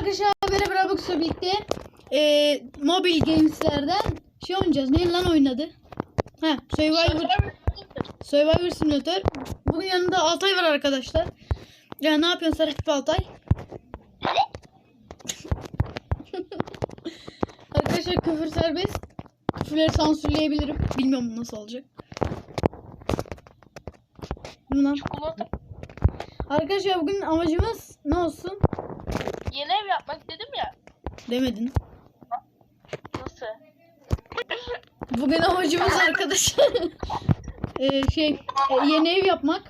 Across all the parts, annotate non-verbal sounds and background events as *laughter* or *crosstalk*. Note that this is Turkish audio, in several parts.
arkadaşlar beraber Abux'la birlikte e, mobil gameslerden şey oynayacağız. Ne lan oynadı? Ha, Survivor, Survivor Simulator. Bugün yanında Altay var arkadaşlar. Ya ne yapıyorsun Serhat Altay? *laughs* arkadaşlar küfür serbest. Küfürleri sansürleyebilirim. Bilmiyorum nasıl olacak. Çikolata. Arkadaşlar bugün amacımız ne olsun? Yeni ev yapmak dedim ya. Demedin. Nasıl? Bugün amacımız arkadaşlar *laughs* eee, şey e, yeni ev yapmak.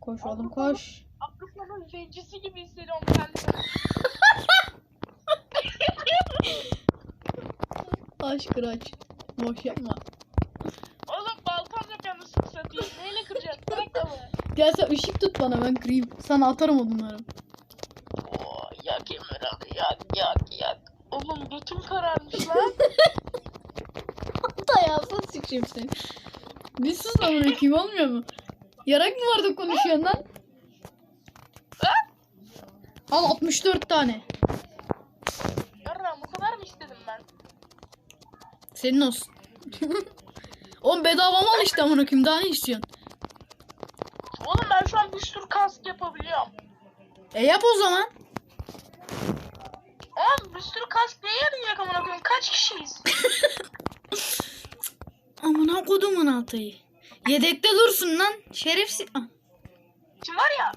Koş oğlum koş. Avrupa'nın zencisi gibi hissediyorum kendimi. *laughs* Aç kıraç. Boş yapma. Oğlum baltam yok yalnız sık satayım. Neyle kıracaksın? Bırak da mı? Gel sen ışık tut bana ben kırayım. Sana atarım odunları. Oo, yak Emir abi yak yak yak. Oğlum götüm kararmış lan. Altay alsın sıçayım seni. Bir sus lan bırakayım *laughs* olmuyor mu? Yarak mı vardı konuşuyorsun lan? Al 64 tane. Yarram bu kadar mı istedim ben? Senin olsun. *laughs* Oğlum bedava mı al işte amına koyayım daha ne istiyorsun? Oğlum ben şu an bir sürü kask yapabiliyorum. E yap o zaman. Oğlum bir sürü kask neye yarayacak amına koyayım? Kaç kişiyiz? *laughs* Amına kodumun altayı. Yedekte dursun lan. Şerefsiz. Ah, Kim var ya?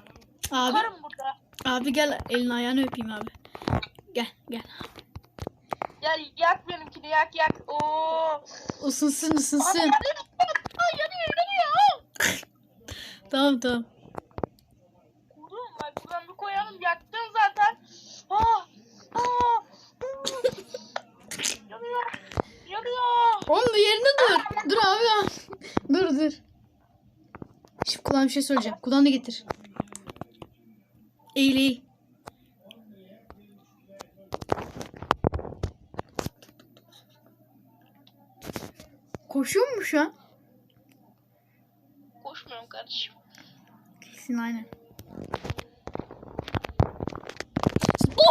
Abi, Karım burada. abi gel elini ayağını öpeyim abi. Gel gel. Gel yak benimkini yak yak. Oo. Isınsın Abi ısınsın. yanıyor. Ay, yanıyor yanıyor. Tamam tamam. Buradan bir koyalım yaktın zaten. Ah. Ah. yanıyor. Yanıyor. Oğlum bir yerinde dur. Dur abi ya. dur dur. Şimdi kulağına bir şey söyleyeceğim. Kulağını getir. Eğil eğil. Koşuyor mu şu an? Koşmuyorum kardeşim. Kesin aynen.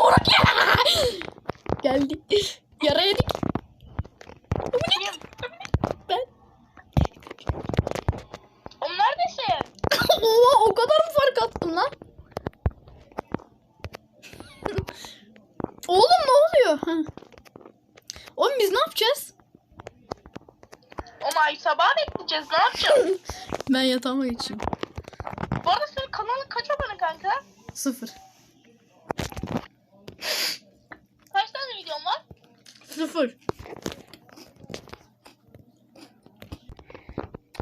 Doğru *gasps* Geldi. *gasps* Yara yedik. Ben. Oğlum neredesin? *coughs* Oha o kadar mı fark attım lan? Oğlum ne oluyor? Ha. Oğlum biz ne yapacağız? Oğlum ay sabah bekleyeceğiz ne yapacağız? *coughs* Ben yatağıma geçeyim. Bu arada senin kanalın kaç abone kanka? Sıfır. Kaç tane videon var? Sıfır.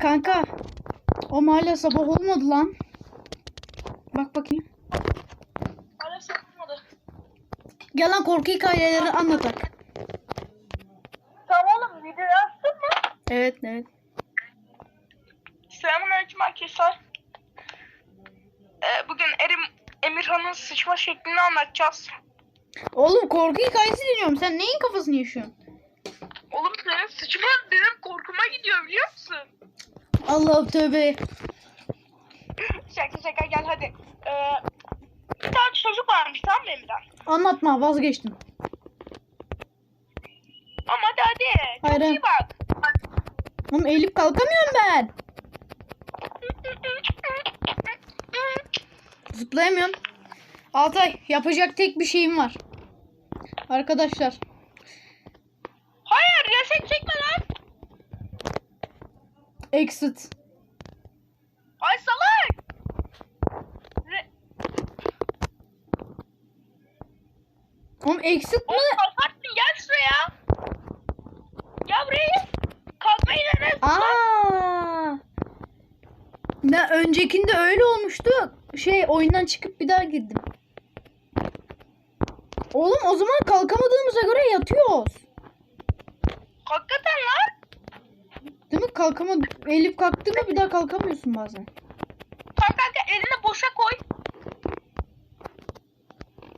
Kanka. O hala sabah olmadı lan. Bak bakayım. Hala satılmadı. Gel lan korku hikayeleri anlatak. Tamam oğlum videoyu açtın mı? Evet evet. Selamünaleyküm arkadaşlar. Ee, bugün Erim Emirhan'ın sıçma şeklini anlatacağız. Oğlum korku hikayesi dinliyorum. Sen neyin kafasını yaşıyorsun? Oğlum senin sıçman benim korkuma gidiyor biliyor musun? Allah tövbe. Şaka şaka gel hadi. Ee, bir tane çocuk varmış tamam mı Emirhan? Anlatma vazgeçtim. Ama hadi hadi. Çok Hayır. iyi bak. Oğlum eğilip kalkamıyorum ben. Zıplayamıyorum. Altay yapacak tek bir şeyim var. Arkadaşlar. Hayır reset çekme lan. Exit. Ay salak. Re- Oğlum exit mi? Oğlum kalkarsın gel şuraya. Gel buraya. Kalkmayı dene. Aa. Ne öncekinde öyle olmuştu. Şey oyundan çıkıp bir daha girdim. Oğlum o zaman kalkamadığımıza göre yatıyoruz. Hakikaten lan. Değil mi? Kalkama Elif kalktı mı bir daha kalkamıyorsun bazen. Kanka kanka elini boşa koy.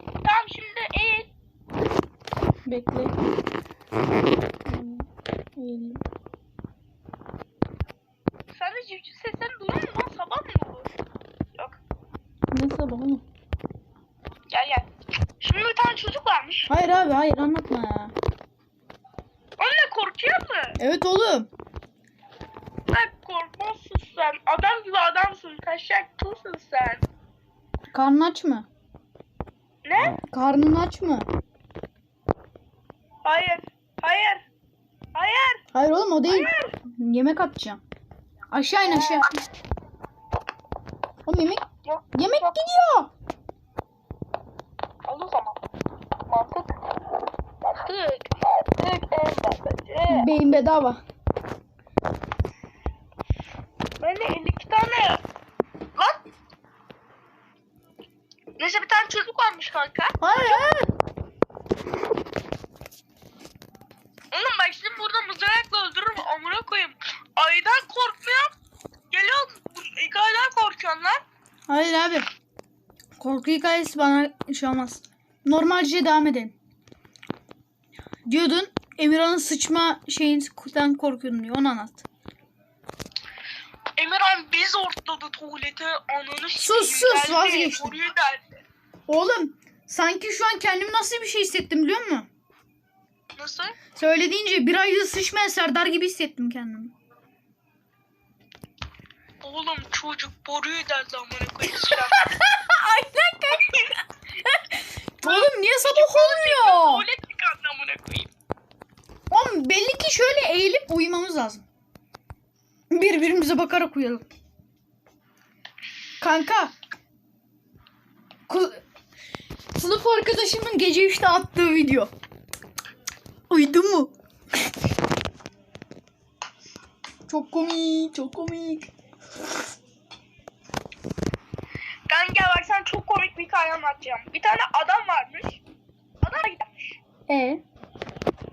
Tamam şimdi eğil. Bekle. Eğileyim. Sen de civciv seslerini duyuyor musun lan? Sabah mı olur? Yok. Ne sabah oğlum? tane çocuk varmış. Hayır abi hayır anlatma ya. Onunla korkuyor mu? Evet oğlum. Sen korkmazsın sen. Adam gibi adamsın. Taşak tulsun sen. Karnın aç mı? Ne? Karnın aç mı? Hayır. Hayır. Hayır. Hayır oğlum o değil. Hayır. Yemek atacağım. Aşağı in aşağı. Oğlum yemek Yok. yemek yok. gidiyor. Al o zaman. Mantık. Mantık. Mantık. Beyin bedava. Bende 52 tane. Lan. Neyse bir tane çocuk varmış kanka. Hayır hayır. Oğlum bak şimdi burada mızrakla öldürürüm amına koyayım. Aydan korkmuyorum. Geliyor hikayeden korkuyorsun lan. Hayır abi. Hikayesi bana şey olmaz. Normalce devam edelim. Diyordun Emirhan'ın sıçma şeyinden korkuyordum diyor. Onu anlat. Emirhan biz ortladı tuvalete ananı Sus, sus, vazgeçtim. Oğlum sanki şu an kendimi nasıl bir şey hissettim biliyor musun? Nasıl? Söylediğince bir ayda sıçmayan Serdar gibi hissettim kendimi. Oğlum çocuk boruyu deldi amına koyayım. *laughs* Aynen kanka. Oğlum niye sabah olmuyor? Tuvalet tıkandı amına koyayım. Oğlum belli ki şöyle eğilip uyumamız lazım. Birbirimize bakarak uyuyalım. Kanka. Ku- Sınıf arkadaşımın gece 3'te attığı video. Uyudu mu? çok komik, çok komik. Kanka bak sen çok komik bir hikaye anlatacağım. Bir tane adam varmış. Adam da gidermiş. E.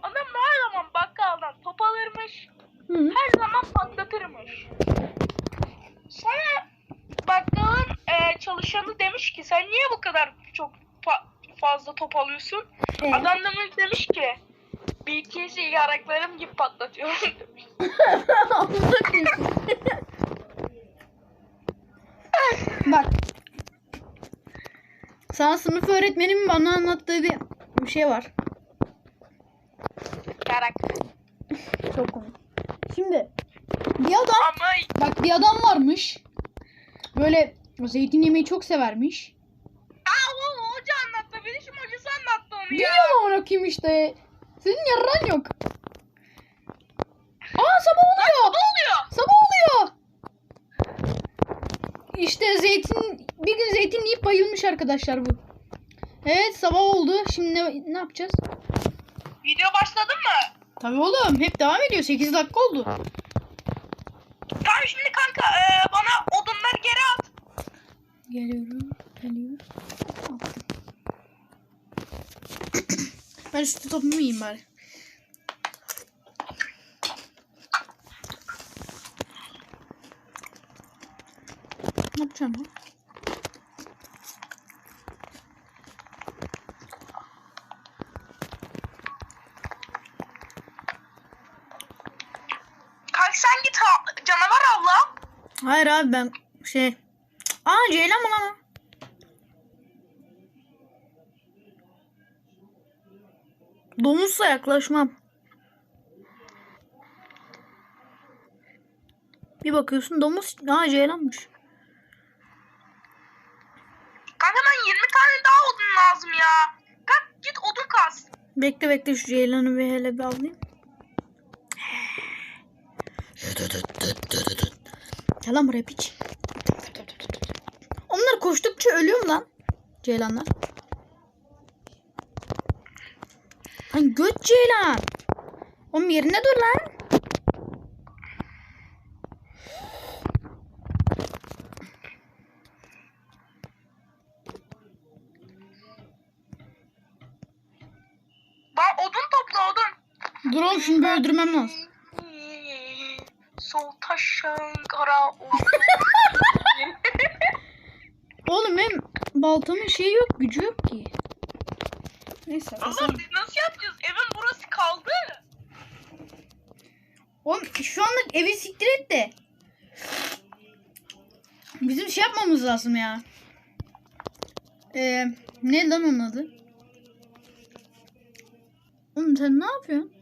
Adam her zaman bakkaldan top alırmış. Hı. Her zaman patlatırmış. Sonra bakkalın e, çalışanı demiş ki sen niye bu kadar çok fa- fazla top alıyorsun? E. Adam da demiş ki BTS yaraklarım gibi patlatıyorum demiş. Bak. Sana sınıf öğretmenimin bana anlattığı bir, bir şey var. Yarak. Çok komik. Şimdi bir adam Ama bak bir adam varmış. Böyle zeytin yemeyi çok severmiş. Aa o hoca anlattı. Bilişim hocası anlattı onu ya. Biliyorum ama kim işte. Senin yarran yok. Aa sabah oluyor. Ne oluyor? Sabah oluyor. İşte zeytin bir gün zeytin yiyip bayılmış arkadaşlar bu. Evet sabah oldu. Şimdi ne, ne yapacağız? Video başladı mı? Tabii oğlum hep devam ediyor. 8 dakika oldu. Tamam şimdi kanka e, bana odunları geri at. Geliyorum. Geliyorum. Attım. ben üstü topumu yiyeyim bari. Ne yapacağım lan? Kanka sen git ha, canavar avla. Hayır abi ben şey... Aa Ceylan mı lan o? Domuzsa yaklaşmam. Bir bakıyorsun domuz... Aa Ceylanmış. Kanka ben 20 tane daha odun lazım ya. Kalk git odun kaz. Bekle bekle şu Ceylan'ı bir hele bir alayım. Gel lan buraya piç. Onlar koştukça ölüyor mu lan? Ceylanlar. Lan göt Ceylan. Oğlum yerine dur lan. Ben odun topla odun. Dur oğlum bir öldürmem lazım. Sol taşın kara odun. *laughs* Oğlum benim baltamın şeyi yok gücü yok ki. Neyse. Oğlum biz nasıl yapacağız? Evin burası kaldı. Oğlum şu anlık evi siktir et de. Bizim şey yapmamız lazım ya. Ee, ne lan onun adı? Oğlum sen ne yapıyorsun?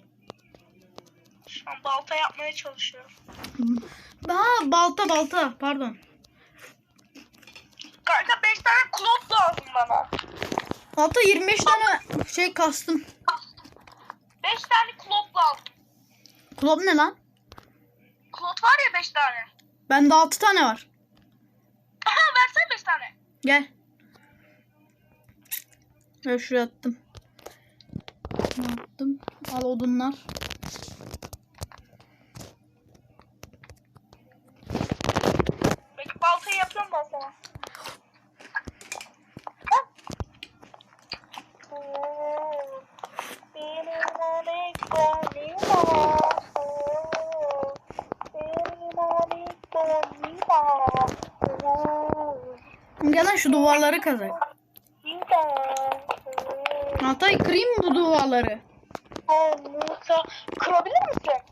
Şu an balta yapmaya çalışıyorum. Daha balta balta pardon. Kanka 5 tane klot lazım bana. Balta 25 tane şey kastım. 5 tane klot lazım. Klop ne lan? Klot var ya 5 tane. Bende 6 tane var. Aha versene 5 tane. Gel. Ben şuraya attım. Ne yaptım? Al odunlar. Belki baltayı yapıyorum ben sana. Gel lan şu duvarları kazak. Altay kırayım mı bu duvarları? Kırabilir misin?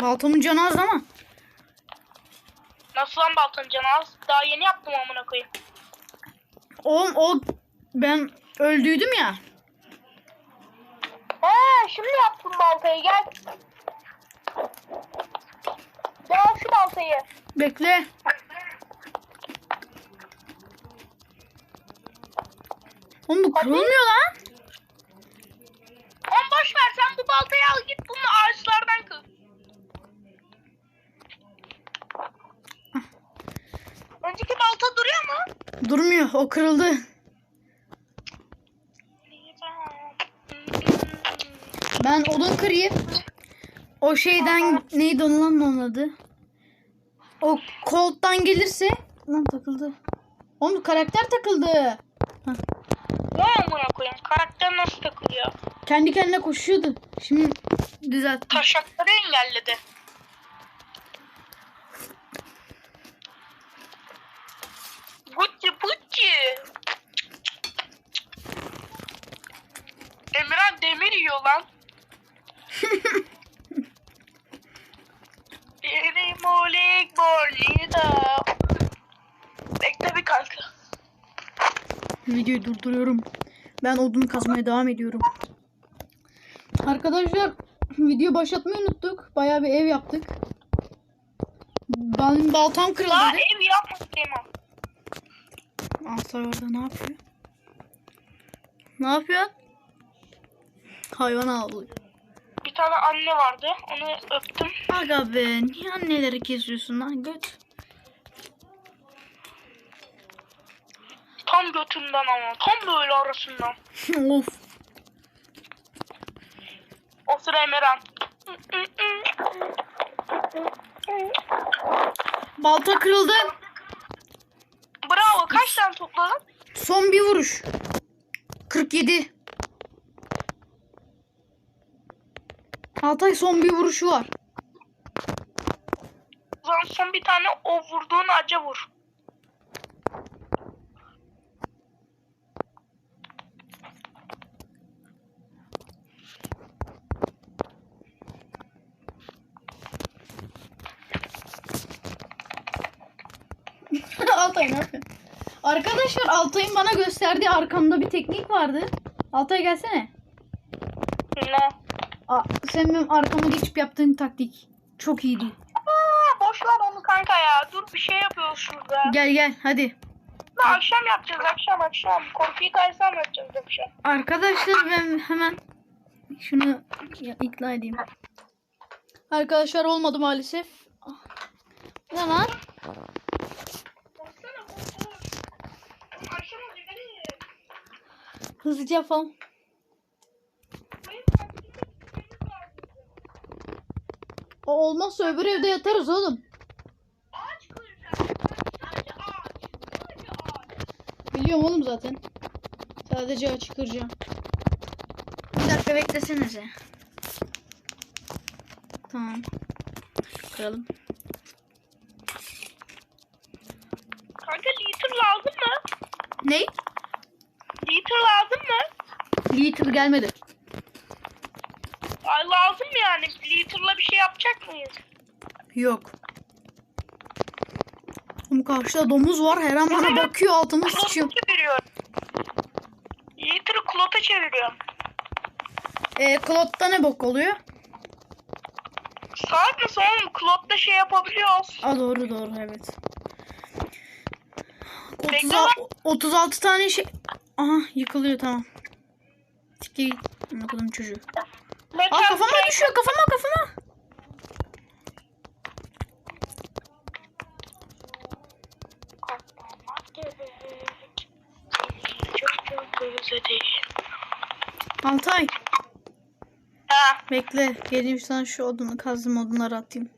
Baltamın canı az ama. Nasıl lan baltanın canı az? Daha yeni yaptım amına koyayım. Oğlum o ben öldüydüm ya. He şimdi yaptım baltayı gel. Gel şu baltayı. Bekle. Oğlum bu kırılmıyor lan. On boş ver sen bu baltayı al git bunu ağaçlardan kır. Önceki balta duruyor mu? Durmuyor. O kırıldı. Ben odun kırayım. O şeyden neydi onun lan onun adı? O kolttan gelirse lan takıldı. Oğlum karakter takıldı. Hah. Ne amına koyayım? Karakter nasıl takılıyor? Kendi kendine koşuyordu. Şimdi düzelttim. Taşakları engelledi. Gucci Gucci. Emirhan demir yiyor lan. *laughs* Benim olik bonita. Bekle bir kanka. Videoyu durduruyorum. Ben odun kazmaya devam ediyorum. Arkadaşlar video başlatmayı unuttuk. Bayağı bir ev yaptık. Benim baltam kırıldı. Daha ev yapma Altay orada ne yapıyor? Ne yapıyor? Hayvan avlıyor. Bir tane anne vardı. Onu öptüm. Aga be niye anneleri kesiyorsun lan göt? Tam götünden ama. Tam böyle arasından. *laughs* of. O sıra Emirhan. Balta kırıldı. Bravo. Kaç tane topladın? Son bir vuruş. 47. Altay son bir vuruşu var. O zaman son bir tane o vurduğun acı vur. *laughs* Altay ne yapıyorsun? Arkadaşlar Altay'ın bana gösterdiği arkamda bir teknik vardı. Altay gelsene. Ne? Aa, sen benim arkama geçip yaptığın taktik. Çok iyiydi. Aa, boş ver onu kanka ya. Dur bir şey yapıyoruz şurada. Gel gel hadi. Ne, akşam yapacağız akşam akşam. Korkuyu kaysam yapacağız akşam. Arkadaşlar ben hemen şunu ikna edeyim. Arkadaşlar olmadı maalesef. Ah. Ne lan? Baksana bu bu. Akşam olacak hadi. Hızlıca yapalım. O olmazsa öbür evde yatarız oğlum. Ağaç kıracağız. Sadece ağaç. Sadece ağaç. Biliyorum oğlum zaten. Sadece açık kıracağım. Bir dakika beklesenize. Tamam. Kıralım. Kanka liter lazım mı? Ne? Mı? Liter gelmedi. Ay lazım yani. Liter'la bir şey yapacak mıyız? Yok. Oğlum karşıda domuz var. Her an bana bakıyor Klota sıçıyor. çeviriyorum. Liter'ı klota çeviriyorum. E, Claude'da ne bok oluyor? Saat mi son Claude'da şey yapabiliyoruz. Aa doğru doğru evet. Bekle 30, lan. 36 tane şey... Aha yıkılıyor tamam. Amına koydum çocuğu. Aa kafama şey- düşüyor kafama kafama. Altay Ha, bekle. Geleyim sana şu odunu kazdım odunları atayım.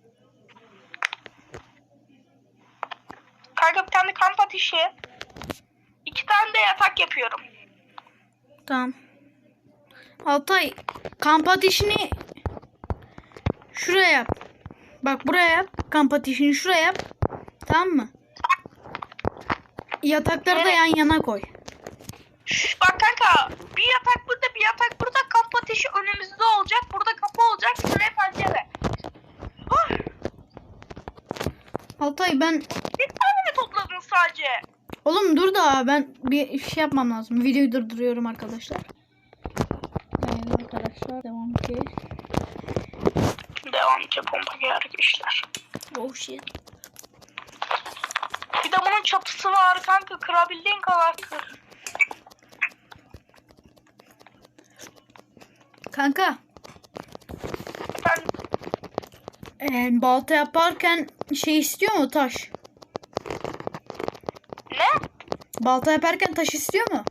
kanka bir tane kamp ateşi. İki tane de yatak yapıyorum. Tamam. Altay kamp ateşini şuraya yap. Bak buraya yap. Kamp ateşini şuraya yap. Tamam mı? Yatakları da yan yana koy. Şş, bak kanka bir yatak burada bir yatak burada kamp ateşi önümüzde olacak. Burada kapı olacak. Şuraya pencere. Ah, Altay ben bir tane mi topladın sadece? Oğlum dur da ben bir şey yapmam lazım. Videoyu durduruyorum arkadaşlar. Arkadaşlar devam ki. Devam ki pompa gerek işler. Oh shit. Bir de bunun çatısı var kanka. Kırabildiğin kadar kır. Kanka Ben e, balta yaparken şey istiyor mu taş? ne? Balta yaparken taş istiyor mu?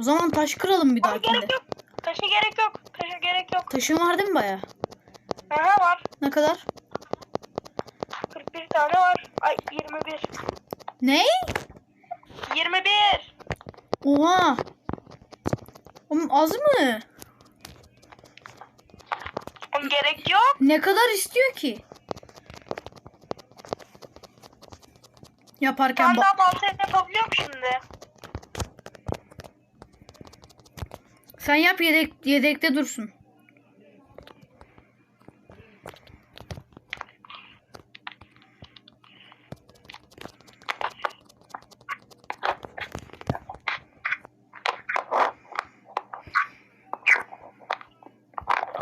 O zaman taş kıralım bir Ama dahakinde. gerek yok. Taşa gerek yok. Taşa gerek yok. Taşın var değil mi baya? Aha var. Ne kadar? 41 tane var. Ay 21. Ne? 21. Oha. Oğlum az mı? Oğlum gerek yok. Ne kadar istiyor ki? Yaparken Ben ba- daha balta yapabiliyorum şimdi. Sen yap yedek yedekte dursun.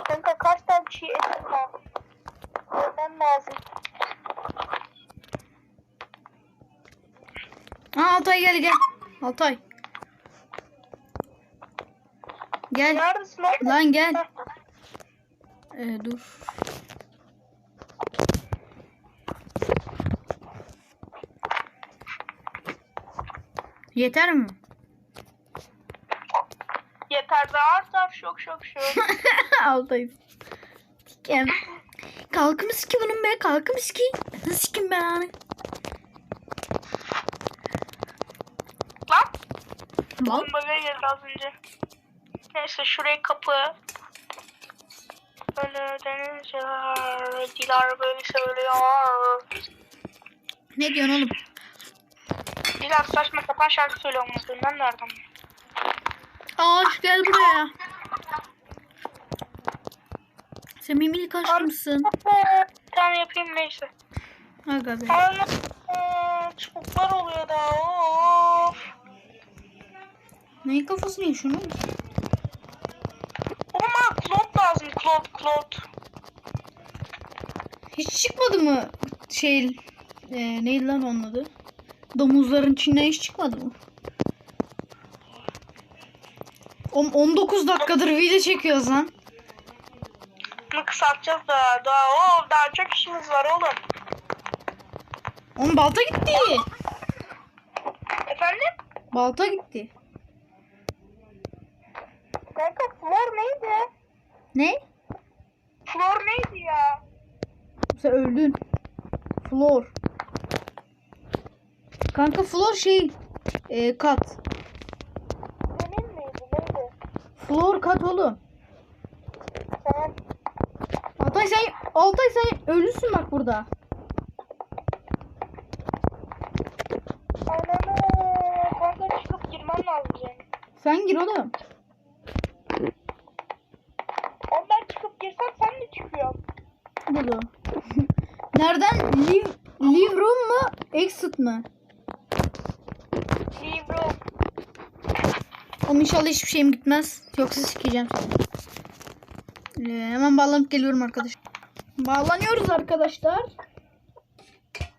Kanka kaç tane çiğ etim var? Görmem lazım. Aa Altay gel gel. Altay. Lan gel. Ee, dur. Yeter mi? Yeter daha artar şok şok şok. *laughs* Altay. Sikem. Kalkımı siki bunun be. Kalkımı siki. Nasıl sikim ben hani? Lan Lan. bomba geldi az önce. Neyse şuraya kapı. Böyle deniz var. Dilar böyle söylüyor. Ne diyorsun oğlum? Dilar saçma sapan şarkı söylüyor musun? Ben nereden? Ağaç gel buraya. Sen mimilik aşkımsın. Bir tane yapayım neyse. Aga be. Ama çubuklar oluyor da of. Neyin kafasını yiyorsun oğlum? Lazım klot klot. Hiç çıkmadı mı şey e, neydi lan onun adı? Domuzların içinden hiç çıkmadı mı? Oğlum 19 dakikadır video çekiyoruz lan. Bunu kısaltacağız da daha o daha çok işimiz var oğlum. Oğlum balta gitti. Efendim? Balta gitti. Kanka flor neydi? Ne? Flor neydi ya? Sen öldün. Flor. Kanka flor şey e, kat. Zemin miydi neydi? Flor kat oğlum. Tamam. Altay sen Altay sen ölüsün bak burada. Ananı kanka çıkıp girmem lazım. Sen gir. Oğlum ben çıkıp girsem sen de çıkıyorsun. Burada. *laughs* Nereden? Live, live room mu? Exit mı? Libro. Oğlum inşallah hiçbir şeyim gitmez. Yoksa sikeceğim. Ee, hemen bağlanıp geliyorum arkadaş. Bağlanıyoruz arkadaşlar.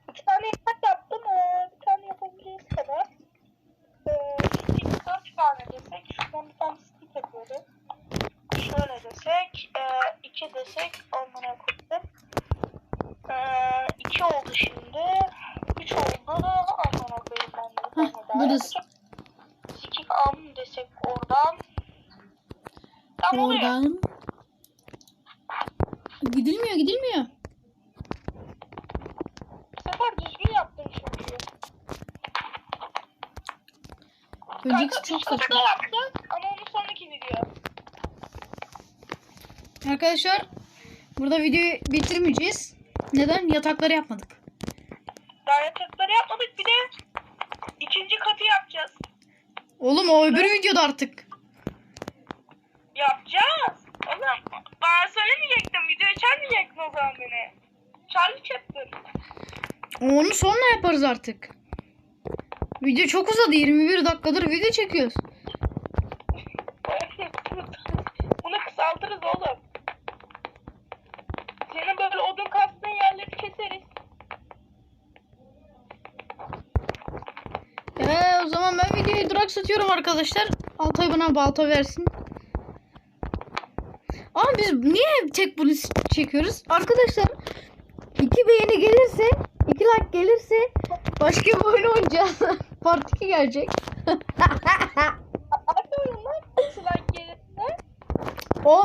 İki tane yatak yaptım. Ee, bir tane yapabileceğiz kadar. Ee, stick kaç tane desek? Şuradan bir tane stick yapıyoruz. Şöyle desek. E, iki desek. Onlara koydum. E, iki oldu şimdi. Üç oldu. Onlara koyayım ben de. bir Heh, burası. Stick am desek oradan. Tam oluyor. Oradan. Gidilmiyor gidilmiyor. Bu sefer düzgün yaptın çünkü. Önceki çok saçma. ama onu sonraki video. Arkadaşlar burada videoyu bitirmeyeceğiz. Neden? Yatakları yapmadık. Daha yatakları yapmadık bir de ikinci katı yapacağız. Oğlum o öbür videoda artık. Yapacağız. Oğlum bana söylemeyecektin. Videoyu çağırmayacaktın o zaman beni. Charlie Chaplin. Onu sonra yaparız artık. Video çok uzadı. 21 dakikadır video çekiyoruz. Bunu kısaltırız oğlum. Senin böyle odun kastığın yerleri keseriz. Ee, o zaman ben duraksatıyorum arkadaşlar. Altay bana balta versin. Ama biz niye tek bunu çekiyoruz? Arkadaşlar iki beğeni gelirse, iki like gelirse başka bir oyun oynayacağız. *laughs* Part 2 gelecek. O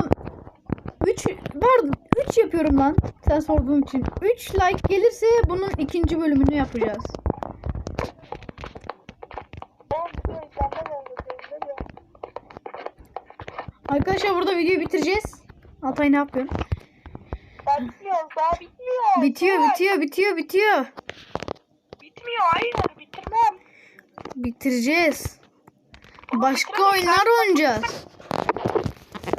3 var 3 yapıyorum lan. Sen sorduğun için. 3 like gelirse bunun ikinci bölümünü yapacağız. Oğlum bütün insanlar oldu. diyor. Arkadaşlar burada videoyu bitireceğiz. Altay ne yapıyorsun? Bitmiyor. Daha bitmiyor. Bitiyor, bitiyor, bitiyor, bitiyor. Bitmiyor. Hayır bitirmem. Bitireceğiz. Başka oyunlar oynayacağız.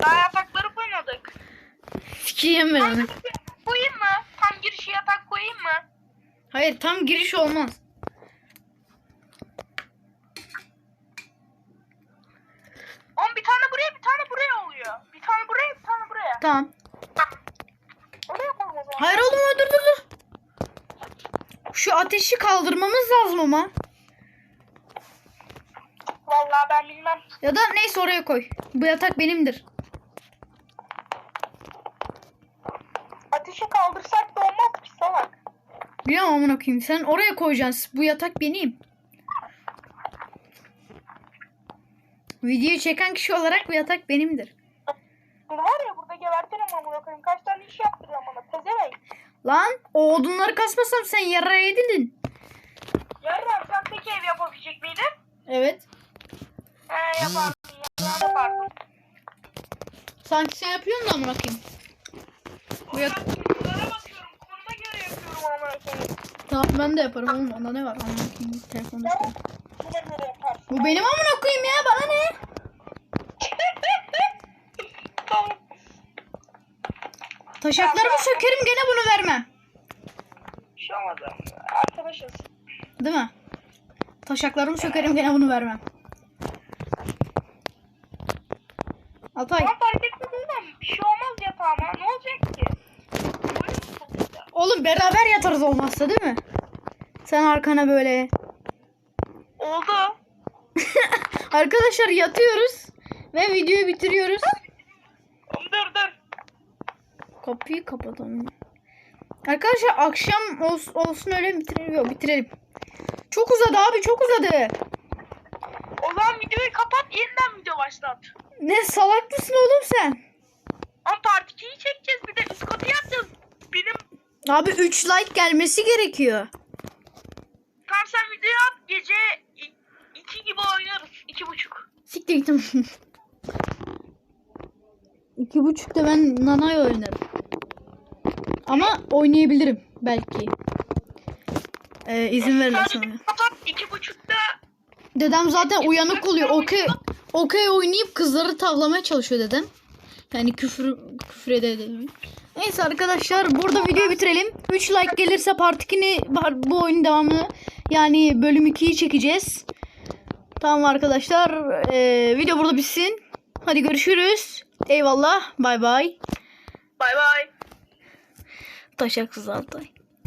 Daha yatakları koymadık. Sikiyim ben. Koyayım mı? Tam girişe yatak koyayım mı? Hayır tam giriş olmaz. Oğlum bir tane buraya bir tane buraya oluyor. Bir tane buraya bir tane buraya. Tamam. Oraya koy o zaman. Hayır oğlum dur dur dur. Ateşi kaldırmamız lazım ama. Vallahi ben bilmem. Ya da neyse oraya koy. Bu yatak benimdir. Ateşi kaldırsak da olmaz ki salak. Biliyorum amına koyayım. Sen oraya koyacaksın. Bu yatak benim. Videoyu çeken kişi olarak bu yatak benimdir. Var ya burada gebertirim amına koyayım. Kaç tane iş yaptırıyorum bana. Pezevenk. Lan o odunları kasmasam sen yara yedin. Yarın tek ev yapabilecek miydin? Evet. He yapardın. Yarın yapardın. Sanki sen yapıyorsun da amına koyayım. Bu bakıyorum. Konuma göre yapıyorum. Tamam ben de yaparım oğlum. Onda ne var? Amına koyayım. Telefonda işte. buna göre yaparsın. Bu benim amına koyayım ya. Bana ne? *laughs* tamam. Taşaklarımı sökerim gene bunu vermem. Bir şey. Arkadaşız. Değil mi? Taşaklarımı sökerim gene bunu vermem. Altay. Ama fark etmedin mi? Bir şey olmaz yatağıma. Ne olacak ki? Oğlum beraber yatarız olmazsa değil mi? Sen arkana böyle. Oldu. *laughs* Arkadaşlar yatıyoruz. Ve videoyu bitiriyoruz. Kapıyı kapatalım. Arkadaşlar akşam olsun, olsun öyle bitirelim? Yok bitirelim. Çok uzadı abi çok uzadı. O zaman videoyu kapat. Yeniden video başlat. Ne salak mısın oğlum sen? Ama part 2'yi çekeceğiz. Bir de katı yapacağız. Benim Abi 3 like gelmesi gerekiyor. Tamam sen videoyu at. Gece 2 gibi oynarız. 2.30. Siktir gittim. *laughs* İki buçukta ben Nanay oynarım. Ama oynayabilirim belki. Ee, izin verirler sonra. Kapat. 2.30'da Dedem zaten uyanık oluyor. Okey okey oynayıp kızları tavlamaya çalışıyor dedem. Yani küfür küfür edelim. Neyse arkadaşlar burada videoyu bitirelim. 3 like gelirse part 2'ni bu oyunun devamını yani bölüm 2'yi çekeceğiz. Tamam arkadaşlar. Ee, video burada bitsin. Hadi görüşürüz. Eyvallah. Bay bay. Bay bay. Taşaksız Altay.